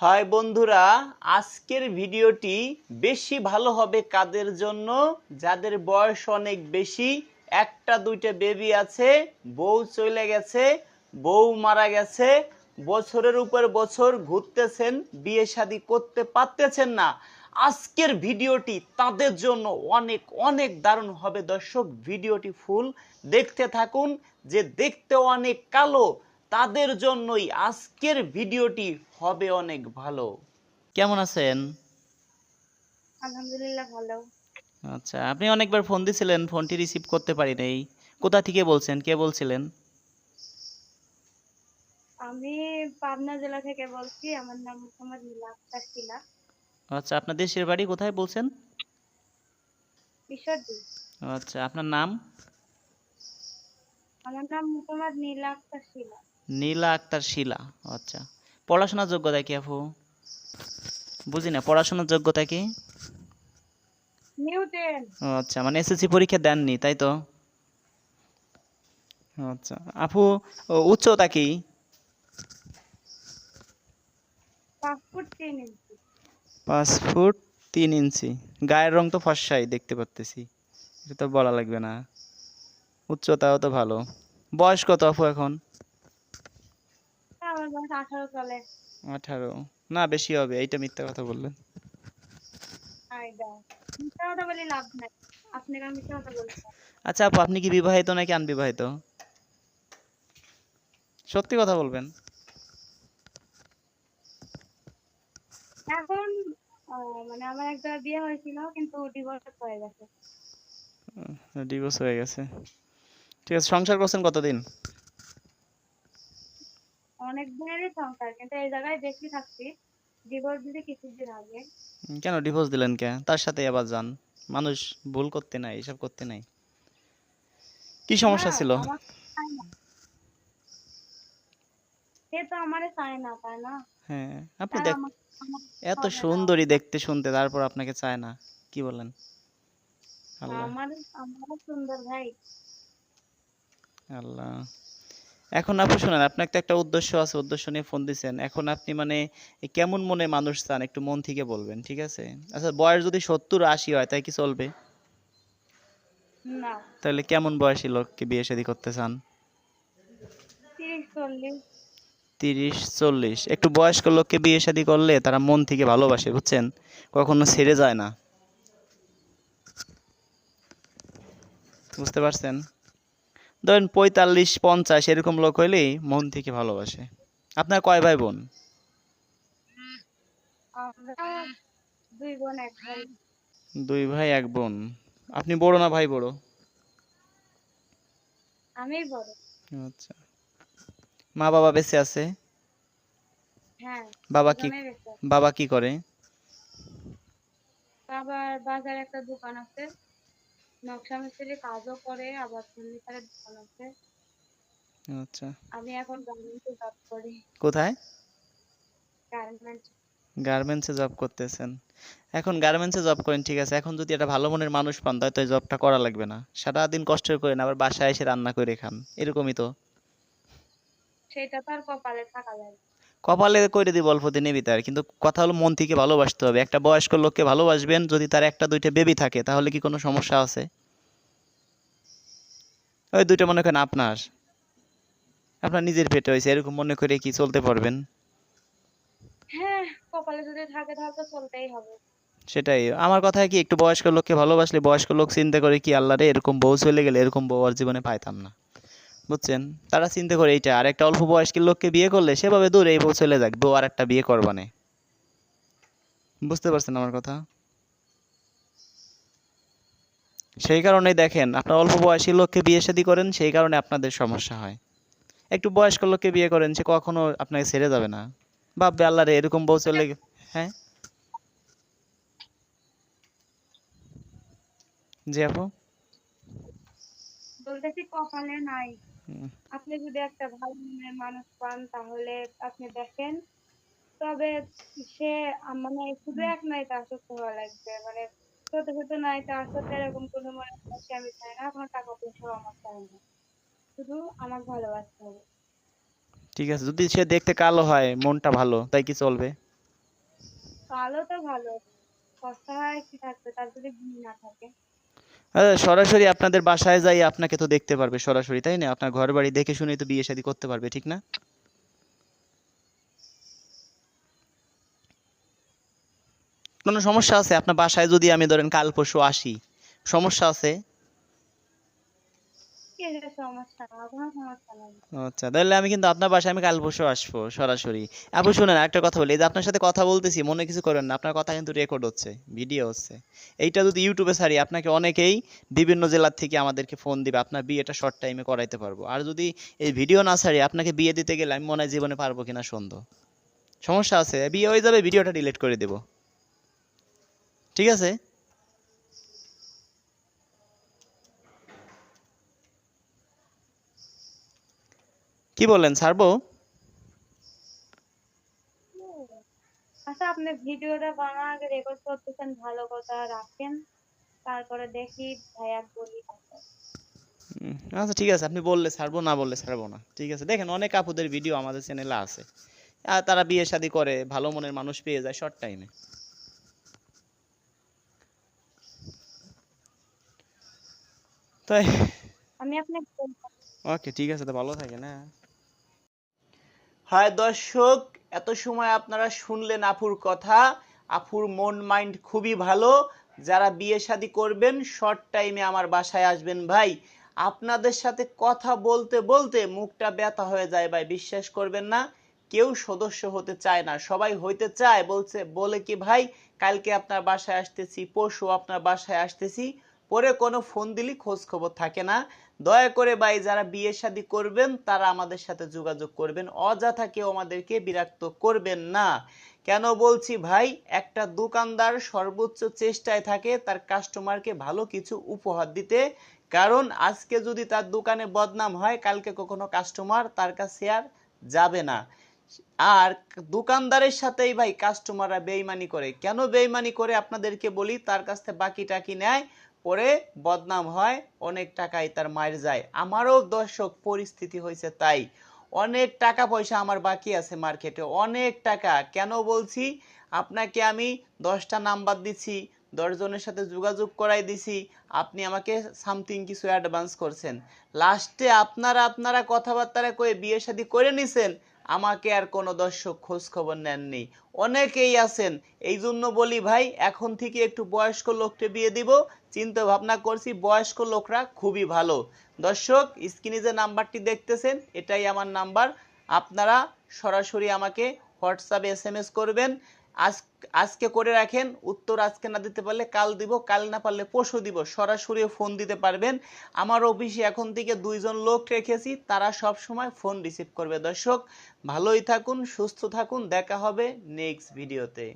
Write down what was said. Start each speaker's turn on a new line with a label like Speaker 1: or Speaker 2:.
Speaker 1: হয় বন্ধুরা, আজকের ভিডিওটি বেশি ভালো হবে কাদের জন্য? যাদের বয়স অনেক বেশি, একটা, দুইটা বেবি আছে, বউ চলে গেছে, বউ মারা গেছে, বছরের উপর বছর ঘুরতেছেন, বিয়ে শাদি করতে পারতেছেন না। আজকের ভিডিওটি তাদের জন্য অনেক অনেক দারুণ হবে। দর্শক, ভিডিওটি ফুল দেখতে থাকুন, যে দেখতে অনেক কালো তাদের জন্যই আজকের ভিডিওটি হবে অনেক ভালো। কেমন আছেন?
Speaker 2: আলহামদুলিল্লাহ ভালো।
Speaker 1: আচ্ছা আপনি অনেকবার ফোন দিছিলেন ফোনটি রিসিভ করতে পারি নাই। কোথা থেকে বলছেন? কে বলছিলেন?
Speaker 2: আমি পাবনা জেলা থেকে বলছি আমার নাম মোহাম্মদ নীলা আক্তার শিলা
Speaker 1: আচ্ছা আপনার দেশের বাড়ি কোথায় বলছেন?
Speaker 2: ঈশ্বরদী।
Speaker 1: আচ্ছা আপনার নাম?
Speaker 2: আমার নাম মোহাম্মদ নীলা আক্তার শিলা
Speaker 1: নীলা আক্তার শিলা। আচ্ছা। পড়াশোনার যোগ্যতা কি আপু? বুঝি না পড়াশোনার যোগ্যতা কি? আচ্ছা মানে এসএসসি পরীক্ষা দেননি তাই তো? আচ্ছা আপু উচ্চতা কি? পাঁচ ফুট তিন ইঞ্চি। গায়ের রং তো ফর্সাই দেখতে পারতেছি। এটা তো বলা লাগবে না। উচ্চতাও তো ভালো। বয়স কত আপু এখন?
Speaker 2: বয়স আঠারো চলে।
Speaker 1: আঠারো? না বেশি হবে এইটা মিথ্যা কথা বললেন।
Speaker 2: মিথ্যা কথা বলে লাভ নাই। আপনি কেন মিথ্যা কথা বলছেন?
Speaker 1: আচ্ছা আপু আপনি কি বিবাহিত নাকি আনবিবাহিত? সত্যি কথা বলবেন।
Speaker 2: এখন মানে আমার এক জায়গায় বিয়ে হয়েছিল কিন্তু ডিভোর্স হয়ে গেছে।
Speaker 1: ডিভোর্স হয়ে গেছে। ঠিক আছে সংসার করছেন কতদিন?
Speaker 2: অনেক দিনেরই সংসার কিন্তু এই জায়গায় বেশি থাকছি ডিভোর্স দিতে কিছুদিন আগে।
Speaker 1: কেন ডিভোর্স দিলেন কে? তার সাথে আবার যান। মানুষ ভুল করতে নাই এসব করতে নাই। কি সমস্যা ছিল?
Speaker 2: আমার। সে তো আমারে চায় না তাই না?
Speaker 1: হ্যাঁ আপনি দেখ
Speaker 2: আমার- আমার
Speaker 1: এত সুন্দরী দেখতে শুনতে তারপর আপনাকে চায় না। কি বলেন? আল্লাহ।
Speaker 2: আমার আমারও সুন্দর ভাই।
Speaker 1: আল্লাহ। এখন আপনি শুনেন আপনার তো একটা উদ্দেশ্য আছে উদ্দেশ্য নিয়ে ফোন দিছেন। এখন আপনি মানে কেমন মনে মানুষ চান? একটু মন থেকে বলবেন ঠিক আছে? আচ্ছা বয়স যদি সত্তর আশি হয় তাই কি চলবে?
Speaker 2: না।
Speaker 1: তাহলে কেমন বয়সী লোককে বিয়ে শাদী করতে চান?
Speaker 2: তিরিশ চল্লিশ।
Speaker 1: তিরিশ চল্লিশ। একটু বয়স্ক লোককে বিয়ে শাদী করলে তারা মন থেকে ভালোবাসে বুঝছেন? কখনো ছেড়ে যায় না। বুঝতে পারছেন? ধরেন পঁয়তাল্লিশ পঞ্চাশ এরকম লোক হইলেই মন থেকে ভালোবাসে। আপনার কয় ভাই বোন?
Speaker 2: দুই ভাই।
Speaker 1: এক বোন। আপনি বড় না ভাই বড়?
Speaker 2: আমি বড়।
Speaker 1: আচ্ছা। মা বাবা বেঁচে আছে?
Speaker 2: হ্যাঁ
Speaker 1: বাবা কি। বাবা কি করে?
Speaker 2: বাবার বাজারে একটা দোকান আছে। নকশা মিস্ত্রি কাজও করে আবার ফার্নিচারের দোকান আছে।
Speaker 1: আচ্ছা।
Speaker 2: আমি এখন গার্মেন্টসে জব করি।
Speaker 1: কোথায়?
Speaker 2: গার্মেন্টস।
Speaker 1: গার্মেন্টসে জব করতেছেন। এখন গার্মেন্টসে জব করেন ঠিক আছে। এখন যদি একটা ভালো মনের মানুষ পান তাহলে তো জবটা করা লাগবে না। সারাদিন কষ্ট করেন আবার বাসায় এসে রান্না করে খান। এরকমই তো।
Speaker 2: সেটা তো আর কপালে থাকা যায়।
Speaker 1: কপালে করে দিব অল্প দিনে ভিতরে কিন্তু কথা হলো মন থেকে ভালোবাসতে হবে। একটা বয়স্ক লোককে ভালোবাসবেন যদি তার একটা দুইটা বেবি থাকে তাহলে কি কোনো সমস্যা আছে? ওই দুইটা মনে করেন আপনার। আপনার নিজের পেটে হয়েছে এরকম মনে করে কি চলতে পারবেন?
Speaker 2: হ্যাঁ কপালে যদি থাকে তাহলে তো চলতেই হবে।
Speaker 1: সেটাই। আমার কথা কি একটু বয়স্ক লোককে ভালোবাসলে বয়স্ক লোক চিন্তা করে কি আল্লাহ রে এরকম বউ চলে গেলে এরকম বউ আর জীবনে পাইতাম না। বুঝছেন? তারা চিন্তা করে এইটা, আর একটা অল্প বয়স্কের লোককে বিয়ে করলে সেভাবে দূরে এই বউ চলে যাক, বউ আর একটা বিয়ে করবানে। বুঝতে পারছেন আমার কথা? সেই কারণেই দেখেন, আপনার অল্প বয়সী লোককে বিয়ে শাদী করেন, সেই কারণে আপনাদের সমস্যা হয়। একটু বয়স্ক লোককে বিয়ে করেন, সে কখনো আপনাকে ছেড়ে যাবে না। ভাববে আল্লাহ রে এরকম বউ চলে হ্যাঁ? জি আপু?
Speaker 2: বলতেছি কপালে নাই। আপনি যদি একটা ভালো মনের মানুষ পান তাহলে আপনি দেখেন। তবে সে মানে শুধু এক নাই তার সাথে হওয়া লাগবে। মানে ছোট ছোট নাই তার সাথে এরকম কোনো মনে সমস্যা আমি চাই না কোনো টাকা পয়সাও আমার চাই না। শুধু আমার ভালোবাসতে হবে।
Speaker 1: ঠিক আছে যদি সে দেখতে কালো হয় মনটা ভালো তাই কি চলবে?
Speaker 2: কালো তো ভালো সস্তা হয় কি থাকবে তার যদি ভিড় না থাকে।
Speaker 1: সরাসরি আপনাদের বাসায় যাই, আপনাকে তো দেখতে পারবে সরাসরি, তাই না? আপনার ঘর বাড়ি দেখে শুনেই তো বিয়ে শাদী করতে পারবে, ঠিক না? কোনো সমস্যা আছে? আপনার বাসায় যদি আমি ধরেন কাল পরশু আসি, সমস্যা আছে
Speaker 2: কি আছে সমস্যা না কোনো সমস্যা নেই
Speaker 1: আচ্ছা তাহলে আমি কিন্তু আপনার বাসায় আমি কাল পরশু আসব, সরাসরি। আপু, শুনেন, একটা কথা বলি, এই যে আপনার সাথে কথা বলতেছি, মনে কিছু করেন না, আপনার কথা কিন্তু রেকর্ড হচ্ছে ভিডিও হচ্ছে। এইটা যদি ইউটিউবে ছাড়ি, আপনাকে অনেকেই বিভিন্ন জেলার থেকে আমাদেরকে ফোন দিবে, আপনার বিয়েটা শর্ট টাইমে করাইতে পারব। আর যদি এই ভিডিও না ছাড়ি, আপনাকে বিয়ে দিতে গেলে আমি মনে হয় জীবনে পারব কিনা সন্দেহ। সমস্যা আছে, বিয়ে হয়ে যাবে ভিডিওটা ডিলিট করে দেব। ঠিক আছে? কি বললেন ছাড়বো
Speaker 2: আচ্ছা আপনি ভিডিওটা বানানোর আগে রেকর্ড করতেছেন ভালো কথা রাখেন। তারপরে দেখি ভাইয়া বলি।
Speaker 1: আচ্ছা ঠিক আছে আপনি বললে ছাড়বো না বললে ছাড়বো না। ঠিক আছে দেখেন অনেক আপুদের ভিডিও আমাদের চ্যানেলে আছে। আর তারা বিয়ে শাদী করে ভালো মনের মানুষ পেয়ে যায় শর্ট টাইমে তাই
Speaker 2: আমি আপনাকে
Speaker 1: ওকে ঠিক আছে তো ভালো থাকেন হ্যাঁ। হয় দর্শক, এত সময় আপনারা শুনলেন আপুর কথা। আপুর মন, মাইন্ড খুবই ভালো। যারা বিয়ে শাদী করবেন শর্ট টাইমে আমার বাসায় আসবেন ভাই। আপনাদের সাথে কথা বলতে বলতে মুখটা ব্যথা হয়ে যায় ভাই, বিশ্বাস করবেন না। কেউ সদস্য হতে চায় না, সবাই হইতে চায়। বলছে, বলে কি ভাই, কালকে আপনার বাসায় আসতেছি, পরশু আপনার বাসায় আসতেছি। পরে কোনো ফোন দিলি খোঁজ খবর থাকে না। দয়া করে ভাই, যারা বিয়ে শাদী করবেন, তারা আমাদের সাথে যোগাযোগ করবেন। অযথা কেউ আমাদেরকে বিরক্ত করবেন না। কেন বলছি ভাই, একটা দোকানদার সর্বোচ্চ চেষ্টায় থাকে তার কাস্টমারকে ভালো কিছু উপহার দিতে। কারণ আজকে যদি তার দোকানে বদনাম হয়, কালকে কখনো কাস্টমার তার কাছে আর যাবে না। আর দোকানদারের সাথেই ভাই, কাস্টমাররা বেইমানি করে। কেন বেইমানি করে? আপনাদেরকে বলি, তার কাছ থেকে বাকি টাকি নেয়? পরে বদনাম হয়, অনেক টাকাই তার মায়ের যায়। আমারও দর্শক পরিস্থিতি হয়েছে তাই। অনেক টাকা পয়সা আমার বাকি আছে মার্কেটে, অনেক টাকা। কেন বলছি? আপনাকে আমি দশটা নাম্বার দিছি, দশজনের সাথে যোগাযোগ করাই দিছি, আপনি আমাকে সামথিং কিছু অ্যাডভান্স করছেন। লাস্টে আপনারা আপনারা কথাবার্তা কয়ে বিয়ে শাদী করে নিছেন আমাকে আর কোনো দর্শক খোঁজ খবর নেননি। অনেকেই আছেন। এই জন্য বলি ভাই, এখন থেকে একটু বয়স্ক লোককে বিয়ে দিব। চিন্তা ভাবনা করছি বয়স্ক লোকরা খুবই ভালো। দর্শক, স্ক্রিনে যে নাম্বারটি দেখতেছেন, এটাই আমার নাম্বার। আপনারা সরাসরি আমাকে হোয়াটসঅ্যাপে এস করবেন। আজ আজকে করে রাখেন, উত্তর আজকে না দিতে পারলে কাল দিব, কাল না পারলে পরশু দিব। সরাসরি ফোন দিতে পারবেন। আমার অফিসে এখন থেকে দুইজন লোক রেখেছি, তারা সব সময় ফোন রিসিভ করবে। দর্শক, ভালোই থাকুন, সুস্থ থাকুন, দেখা হবে নেক্সট ভিডিওতে